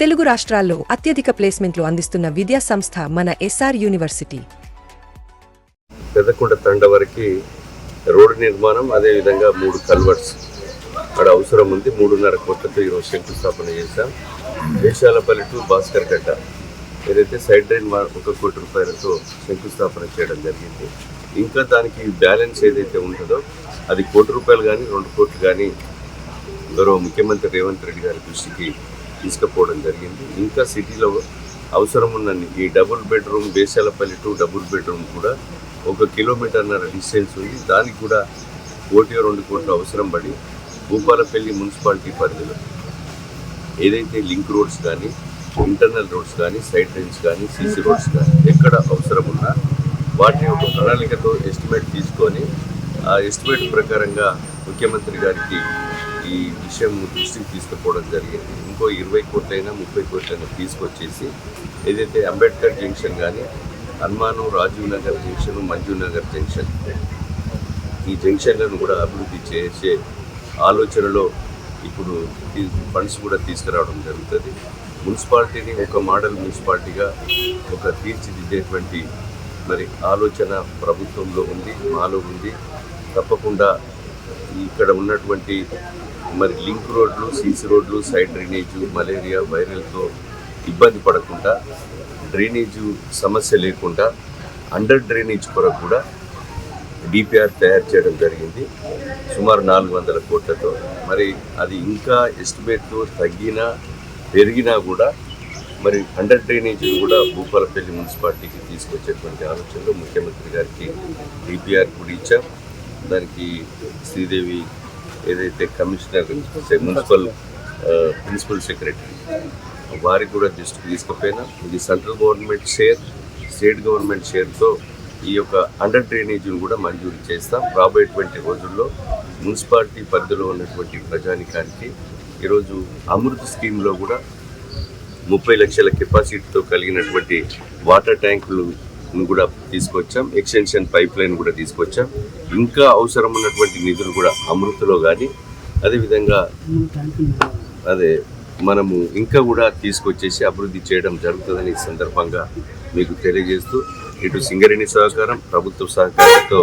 తెలుగు రాష్ట్రాల్లో అత్యధిక ప్లేస్మెంట్లు అందిస్తున్న విద్యా సంస్థ మన ఎస్ఆర్ యూనివర్సిటీ. పెదకొండ తండ వరకు రోడ్డు నిర్మాణం అదేవిధంగా మూడు కల్వర్ట్స్ అక్కడ అవసరం ఉంది. మూడున్నర కోట్లతో ఈరోజు శంకుస్థాపన చేశాం. దేశాలపల్లి టు భాస్కర్ గడ్డ. ఏదైతే సైడ్ డ్రైన్ ఒక కోటి రూపాయలతో శంకుస్థాపన చేయడం జరిగింది. ఇంకా దానికి బ్యాలెన్స్ ఏదైతే ఉంటుందో అది కోటి రూపాయలు కానీ రెండు కోట్లు కానీ గౌరవ ముఖ్యమంత్రి రేవంత్ రెడ్డి గారి దృష్టికి తీసుకుపోవడం జరిగింది. ఇంకా సిటీలో అవసరం ఉన్నన్ని ఈ double bedroom Besalapalli to double bedroom కూడా ఒక కిలోమీటర్న్నర డిస్టెన్స్ ఉంది. దానికి కూడా కోటి రెండు కోట్లు అవసరం పడి భూపాలపల్లి మున్సిపాలిటీ పరిధిలో ఏదైతే లింక్ రోడ్స్ కానీ ఇంటర్నల్ రోడ్స్ కానీ సైడ్ డ్రైన్స్ కానీ సీసీ రోడ్స్ కానీ ఎక్కడ అవసరం ఉన్నా వాటిని ఒక ప్రణాళికతో ఎస్టిమేట్ తీసుకొని ఆ ఎస్టిమేట్ ప్రకారంగా ముఖ్యమంత్రి గారికి ఈ విషయం దృష్టికి తీసుకుపోవడం జరిగింది. ఇంకో ఇరవై కోట్లైనా ముప్పై కోట్లైనా తీసుకొచ్చేసి ఏదైతే అంబేద్కర్ జంక్షన్ కానీ హనుమాను రాజీవ్ నగర్ జంక్షన్ మంజు నగర్ జంక్షన్ ఈ జంక్షన్లను కూడా అభివృద్ధి చేసే ఆలోచనలో ఇప్పుడు ఫండ్స్ కూడా తీసుకురావడం జరుగుతుంది. మున్సిపాలిటీని ఒక మోడల్ మున్సిపాలిటీగా ఒక తీర్చిదిద్దేటువంటి మరి ఆలోచన ప్రభుత్వంలో ఉంది మాలో ఉంది. తప్పకుండా ఇక్కడ ఉన్నటువంటి మరి లింక్ రోడ్లు సీసీ రోడ్లు సైడ్ డ్రైనేజు మలేరియా వైరల్తో ఇబ్బంది పడకుండా డ్రైనేజు సమస్య లేకుండా అండర్ డ్రైనేజ్ కొరకు కూడా డిపిఆర్ తయారు చేయడం జరిగింది. సుమారు నాలుగు వందల కోట్లతో. మరి అది ఇంకా ఎస్టిమేట్తో తగ్గినా పెరిగినా కూడా మరి అండర్ డ్రైనేజీ కూడా భూపాలపల్లి మున్సిపాలిటీకి తీసుకొచ్చేటువంటి ఆలోచనలో ముఖ్యమంత్రి గారికి డిపిఆర్ కూడా ఇచ్చాం. దానికి శ్రీదేవి ఏదైతే కమిషనర్ మున్సిపల్ ప్రిన్సిపల్ సెక్రటరీ వారికి కూడా దృష్టికి తీసుకుపోయినా ఇది central government share state government షేర్తో ఈ యొక్క అండర్ డ్రైనేజీని కూడా మంజూరు చేస్తాం. రాబోయేటువంటి రోజుల్లో మున్సిపాలిటీ పరిధిలో ఉన్నటువంటి ప్రజానికానికి ఈరోజు అమృత్ స్కీమ్లో కూడా ముప్పై లక్షల కెపాసిటీతో కలిగినటువంటి వాటర్ ట్యాంకులు కూడా తీసుకొచ్చాం. ఎక్స్టెన్షన్ పైప్ లైన్ కూడా తీసుకొచ్చాం. ఇంకా అవసరం ఉన్నటువంటి నిధులు కూడా అమృతలో కానీ అదేవిధంగా అదే మనము ఇంకా కూడా తీసుకొచ్చేసి అభివృద్ధి చేయడం జరుగుతుందని సందర్భంగా మీకు తెలియజేస్తూ ఇటు సింగరేణి సహకారం ప్రభుత్వ సహకారంతో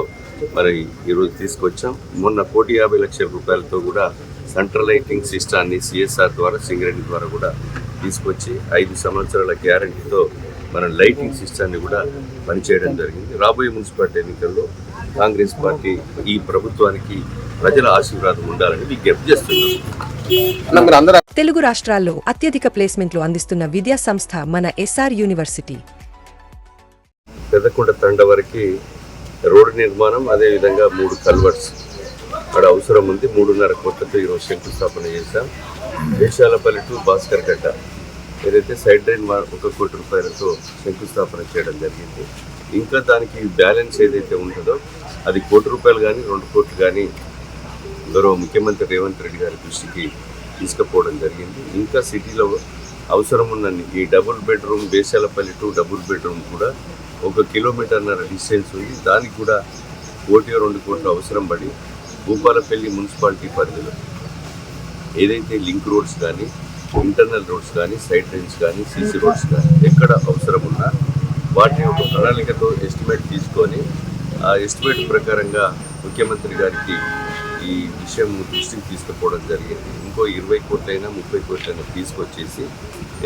మరి ఈరోజు తీసుకొచ్చాం. మొన్న కోటి యాభై లక్షల రూపాయలతో కూడా సెంట్రల్ లైటింగ్ సిస్టాన్ని సిఎస్ఆర్ ద్వారా సింగరేణి ద్వారా కూడా తీసుకొచ్చి ఐదు సంవత్సరాల గ్యారంటీతో మన లైటింగ్ సిస్టాన్ని కూడా పనిచేయడం జరిగింది. రాబోయే మున్సిపాలిటీ ఎన్నికల్లో కాంగ్రెస్ పార్టీ ఈ ప్రభుత్వానికి ప్రజల ఆశీర్వాదం ఉండాలని విజ్ఞప్తి చేస్తున్నాం. తెలుగు రాష్ట్రాల్లో అత్యధిక ప్లేస్మెంట్లు అందిస్తున్న విద్యా సంస్థ మన ఎస్ఆర్ యూనివర్సిటీ. పెద్దకొండ తండ వరకు రోడ్డు నిర్మాణం అదేవిధంగా మూడు కల్వర్ట్స్ అక్కడ అవసరం ఉంది. మూడున్నర కోట్లతో ఈరోజు శంకుస్థాపన చేశాం. దేశాలపల్లి టు భాస్కర్ గడ్డ. ఏదైతే సైడ్ డ్రైన్ ఒక కోటి రూపాయలతో శంకుస్థాపన చేయడం జరిగింది. ఇంకా దానికి బ్యాలెన్స్ ఏదైతే ఉంటుందో అది కోటి రూపాయలు కానీ రెండు కోట్లు కానీ గౌరవ ముఖ్యమంత్రి రేవంత్ రెడ్డి గారి దృష్టికి తీసుకుపోవడం జరిగింది. ఇంకా సిటీలో అవసరం ఉన్న ఈ double bedroom Besalapalli to double bedroom కూడా ఒక కిలోమీటర్న్నర డిస్టెన్స్ ఉంది. దానికి కూడా కోటి రెండు కోట్లు అవసరం పడి భూపాలపల్లి మున్సిపాలిటీ పరిధిలో ఏదైతే లింక్ రోడ్స్ కానీ ఇంటర్నల్ రోడ్స్ కానీ సైడ్ డ్రైన్స్ కానీ సీసీ రోడ్స్ కానీ ఎక్కడ అవసరం ఉన్నా వాటిని ఒక ప్రణాళికతో ఎస్టిమేట్ తీసుకొని ఆ ఎస్టిమేట్ ప్రకారంగా ముఖ్యమంత్రి గారికి ఈ విషయం దృష్టికి తీసుకుపోవడం జరిగింది. ఇంకో ఇరవై కోట్లైనా ముప్పై కోట్లైనా తీసుకొచ్చేసి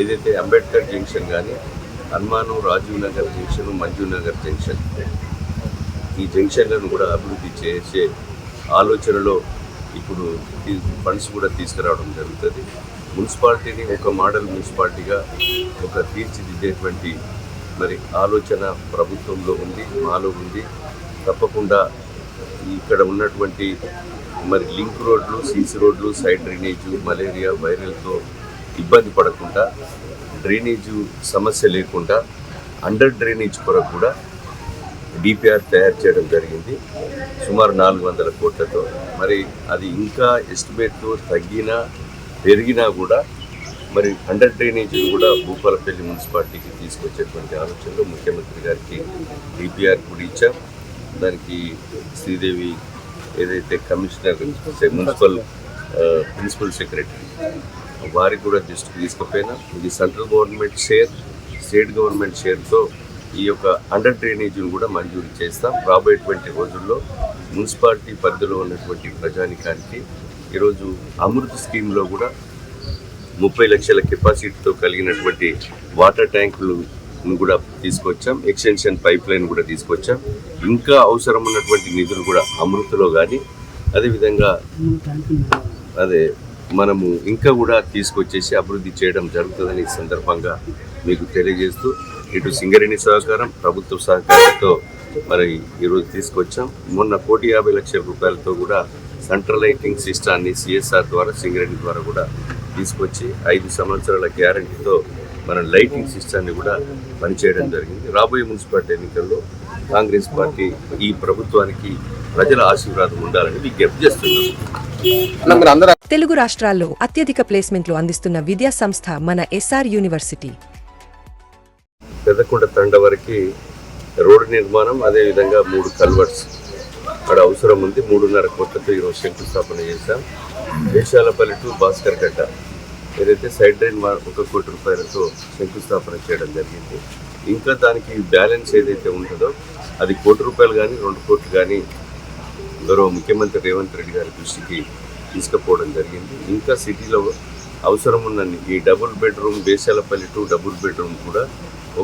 ఏదైతే అంబేద్కర్ జంక్షన్ కానీ హనుమాను రాజీవ్ నగర్ జంక్షన్ మంజు నగర్ జంక్షన్ ఈ జంక్షన్లను కూడా అభివృద్ధి చేసే ఆలోచనలో ఇప్పుడు ఫండ్స్ కూడా తీసుకురావడం జరుగుతుంది. మున్సిపాలిటీని ఒక మోడల్ మున్సిపాలిటీగా ఒక తీర్చిదిద్దేటువంటి మరి ఆలోచన ప్రభుత్వంలో ఉంది మాలో ఉంది. తప్పకుండా ఇక్కడ ఉన్నటువంటి మరి లింక్ రోడ్లు సీసీ రోడ్లు సైడ్ డ్రైనేజు మలేరియా వైరల్తో ఇబ్బంది పడకుండా డ్రైనేజు సమస్య లేకుండా అండర్ డ్రైనేజ్ కొరకు కూడా డిపిఆర్ తయారు చేయడం జరిగింది. సుమారు నాలుగు వందల కోట్లతో. మరి అది ఇంకా ఎస్టిమేట్తో తగ్గినా పెరిగినా కూడా మరి అండర్ డ్రైనేజీని కూడా భూపాలపల్లి మున్సిపాలిటీకి తీసుకొచ్చేటువంటి ఆలోచనలో ముఖ్యమంత్రి గారికి డిపిఆర్ కూడా ఇచ్చాం. దానికి శ్రీదేవి ఏదైతే కమిషనర్ మున్సిపల్ ప్రిన్సిపల్ సెక్రటరీ వారికి కూడా దృష్టికి తీసుకుపోయినా. ఇది central government share state government షేర్తో ఈ యొక్క అండర్ డ్రైనేజీని కూడా మంజూరు చేస్తాం. రాబోయేటువంటి రోజుల్లో మున్సిపాలిటీ పరిధిలో ఉన్నటువంటి ప్రజానికానికి ఈరోజు అమృత్ స్కీమ్లో కూడా ముప్పై లక్షల కెపాసిటీతో కలిగినటువంటి వాటర్ ట్యాంకులు కూడా తీసుకొచ్చాం ఎక్స్టెన్షన్ పైప్ లైన్ కూడా తీసుకొచ్చాం. ఇంకా అవసరం ఉన్నటువంటి నిధులు కూడా అమృతలో కానీ అదేవిధంగా అదే మనము ఇంకా కూడా తీసుకొచ్చేసి అభివృద్ధి చేయడం జరుగుతుందని సందర్భంగా మీకు తెలియజేస్తూ ఇటు సింగరేణి సహకారం ప్రభుత్వ సహకారంతో మరి ఈరోజు తీసుకొచ్చాం. మొన్న కోటి యాభై లక్షల రూపాయలతో కూడా సెంట్రల్ లైటింగ్ సిస్టాన్ని సిఎస్ఆర్ ద్వారా సింగరేణి ద్వారా కూడా తీసుకొచ్చి ఐదు సంవత్సరాల గ్యారంటీతో మన లైటింగ్ సిస్టాన్ని కూడా పనిచేయడం జరిగింది. రాబోయే మున్సిపాలిటీ ఎన్నికల్లో కాంగ్రెస్ పార్టీ ఈ ప్రభుత్వానికి ప్రజల ఆశీర్వాదం ఉండాలని విజ్ఞప్తి చేస్తున్నాం. తెలుగు రాష్ట్రాల్లో అత్యధిక ప్లేస్మెంట్లు అందిస్తున్న విద్యా సంస్థ మన ఎస్ఆర్ యూనివర్సిటీ. పెద్దకొండ తండ వరకు రోడ్డు నిర్మాణం అదేవిధంగా మూడు కల్వర్ట్స్. అక్కడ అవసరం ఉంది. మూడున్నర కోట్లతో ఈరోజు శంకుస్థాపన చేశాం. దేశాలపల్లి టు భాస్కర్ గడ్డ. ఏదైతే సైడ్ డ్రైన్ ఒక కోటి రూపాయలతో శంకుస్థాపన చేయడం జరిగింది. ఇంకా దానికి బ్యాలెన్స్ ఏదైతే ఉంటుందో అది కోటి రూపాయలు కానీ రెండు కోట్లు కానీ గౌరవ ముఖ్యమంత్రి రేవంత్ రెడ్డి గారి దృష్టికి తీసుకుపోవడం జరిగింది. ఇంకా సిటీలో అవసరం ఉన్న ఈ double bedroom Besalapalli to double bedroom కూడా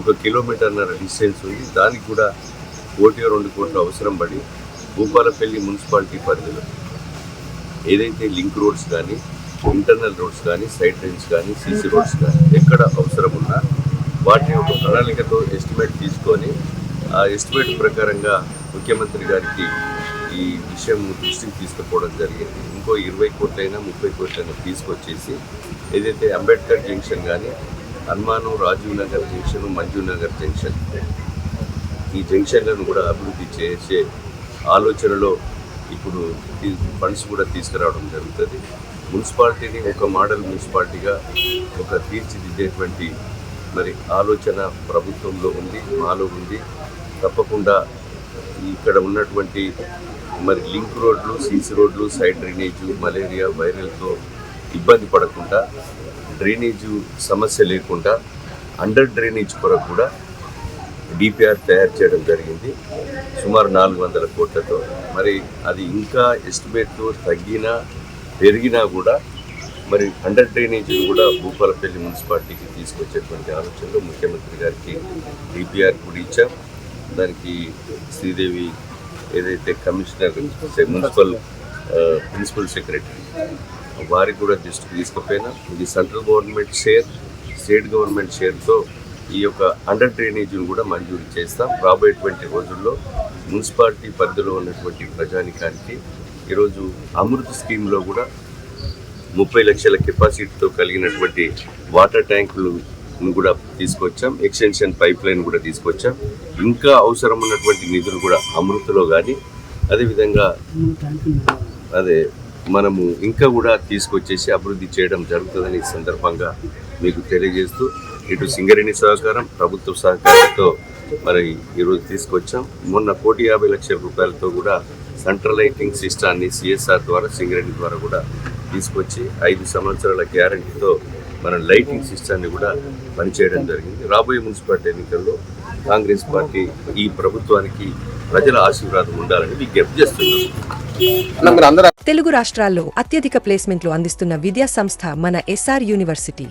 ఒక కిలోమీటర్న్నర డిస్టెన్స్ ఉంది. దానికి కూడా కోటి రెండు కోట్లు అవసరం పడి భూపాలపల్లి మున్సిపాలిటీ పరిధిలో ఏదైతే లింక్ రోడ్స్ కానీ ఇంటర్నల్ రోడ్స్ కానీ సైడ్ డ్రైన్స్ కానీ సీసీ రోడ్స్ కానీ ఎక్కడ అవసరం ఉన్నా వాటిని ఒక ప్రణాళికతో ఎస్టిమేట్ తీసుకొని ఆ ఎస్టిమేట్ ప్రకారంగా ముఖ్యమంత్రి గారికి ఈ విషయం దృష్టికి తీసుకుపోవడం జరిగింది. ఇంకో ఇరవై కోట్లైనా ముప్పై కోట్లైనా తీసుకొచ్చేసి ఏదైతే అంబేద్కర్ జంక్షన్ కానీ హనుమాను రాజీవ్ నగర్ జంక్షన్ మంజు నగర్ జంక్షన్ ఈ జంక్షన్లను కూడా అభివృద్ధి చేసే ఆలోచనలో ఇప్పుడు ఫండ్స్ కూడా తీసుకురావడం జరుగుతుంది. మున్సిపాలిటీని ఒక మోడల్ మున్సిపాలిటీగా ఒక తీర్చిదిద్దేటువంటి మరి ఆలోచన ప్రభుత్వంలో ఉంది మాలో ఉంది. తప్పకుండా ఇక్కడ ఉన్నటువంటి మరి లింక్ రోడ్లు సీసీ రోడ్లు సైడ్ డ్రైనేజు మలేరియా వైరల్తో ఇబ్బంది పడకుండా డ్రైనేజు సమస్య లేకుండా అండర్ డ్రైనేజ్ కొరకు కూడా డిపిఆర్ తయారు చేయడం జరిగింది. సుమారు నాలుగు వందల కోట్లతో. మరి అది ఇంకా ఎస్టిమేట్తో తగ్గినా పెరిగినా కూడా మరి అండర్ డ్రైనేజీ కూడా భూపాలపల్లి మున్సిపాలిటీకి తీసుకొచ్చేటువంటి ఆలోచనలో ముఖ్యమంత్రి గారికి డిపిఆర్ కూడా ఇచ్చాం. దానికి శ్రీదేవి ఏదైతే కమిషనర్ మున్సిపల్ ప్రిన్సిపల్ సెక్రటరీ వారికి కూడా దృష్టికి తీసుకుపోయినా. ఇది central government share state government షేర్తో ఈ యొక్క అండర్ డ్రైనేజీని కూడా మంజూరు చేస్తాం. రాబోయేటువంటి రోజుల్లో మున్సిపాలిటీ పరిధిలో ఉన్నటువంటి ప్రజానికానికి ఈరోజు అమృత్ స్కీమ్లో కూడా ముప్పై లక్షల కెపాసిటీతో కలిగినటువంటి వాటర్ ట్యాంకులు కూడా తీసుకొచ్చాం. ఎక్స్టెన్షన్ పైప్ లైన్ కూడా తీసుకొచ్చాం. ఇంకా అవసరం ఉన్నటువంటి నిధులు కూడా అమృతలో కానీ అదేవిధంగా అదే మనము ఇంకా కూడా తీసుకొచ్చేసి అభివృద్ధి చేయడం జరుగుతుందని సందర్భంగా మీకు తెలియజేస్తూ ఇటు సింగరేణి సహకారం ప్రభుత్వ సహకారంతో మరి ఈరోజు తీసుకొచ్చాం. మొన్న కోటి యాభై లక్షల రూపాయలతో కూడా సెంట్రల్ లైటింగ్ సిస్టాన్ని సిఎస్ఆర్ ద్వారా సింగరేణి ద్వారా కూడా తీసుకొచ్చి ఐదు సంవత్సరాల గ్యారంటీతో మన లైటింగ్ సిస్టాన్ని కూడా పనిచేయడం జరిగింది. రాబోయే మున్సిపాలిటీ ఎన్నికల్లో కాంగ్రెస్ పార్టీ ఈ ప్రభుత్వానికి ప్రజల ఆశీర్వాదం ఉండాలని విజ్ఞప్తి చేస్తున్నాం. తెలుగు రాష్ట్రాల్లో అత్యధిక ప్లేస్మెంట్లు అందిస్తున్న విద్యా సంస్థ మన ఎస్ఆర్ యూనివర్సిటీ.